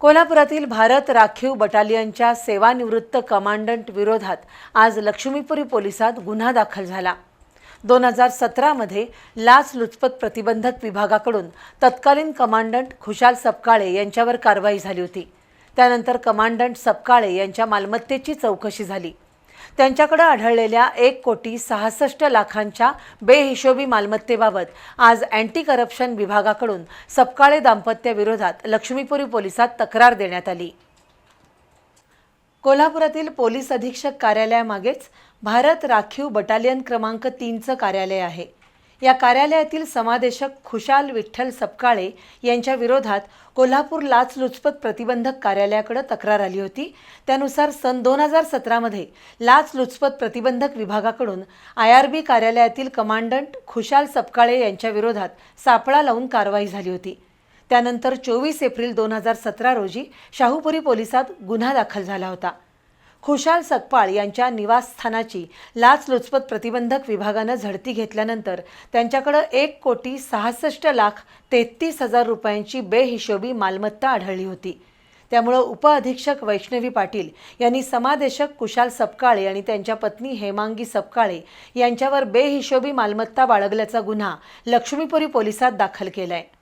कोल्हापुरातील भारत राखीव बटालियनच्या सेवानिवृत्त कमांडंट विरोधात आज लक्ष्मीपुरी पोलिसात गुन्हा दाखल झाला. दोन हजार सतरामध्ये लाचलुचपत प्रतिबंधक विभागाकडून तत्कालीन कमांडंट खुशाल सपकाळे यांच्यावर कारवाई झाली होती. त्यानंतर कमांडंट सपकाळे यांच्या मालमत्तेची चौकशी झाली. त्यांच्याकडे आढळलेल्या एक कोटी सहासष्ट लाखांच्या बेहिशोबी मालमत्तेबाबत आज अँटी करप्शन विभागाकडून सपकाळे दाम्पत्याविरोधात लक्ष्मीपुरी पोलिसात तक्रार देण्यात आली. कोल्हापुरातील पोलीस अधीक्षक कार्यालयामागेच भारत राखीव बटालियन क्रमांक तीनचं कार्यालय आहे. या कार्यालयातील समादेशक खुशाल विठ्ठल सपकाळे यांच्या विरोधात कोल्हापूर लाचलुचपत प्रतिबंधक कार्यालयाकडे तक्रार आली होती. त्यानुसार सन दोन हजार सतरामध्ये लाचलुचपत प्रतिबंधक विभागाकडून आय आर बी कार्यालयातील कमांडंट खुशाल सपकाळे यांच्या विरोधात सापळा लावून कारवाई झाली होती. त्यानंतर चोवीस एप्रिल दोन हजार सतरा रोजी शाहूपुरी पोलिसात गुन्हा दाखल झाला होता. खुशाल सकपाळ यांच्या निवासस्थानाची लाचलुचपत प्रतिबंधक विभागानं झडती घेतल्यानंतर त्यांच्याकडं एक कोटी सहासष्ट लाख तेहतीस हजार रुपयांची बेहिशोबी मालमत्ता आढळली होती. त्यामुळं उपअधीक्षक वैष्णवी पाटील यांनी समादेशक कुशाल सपकाळे आणि त्यांच्या पत्नी हेमांगी सपकाळे यांच्यावर बेहिशोबी मालमत्ता बाळगल्याचा गुन्हा लक्ष्मीपुरी पोलिसात दाखल केला आहे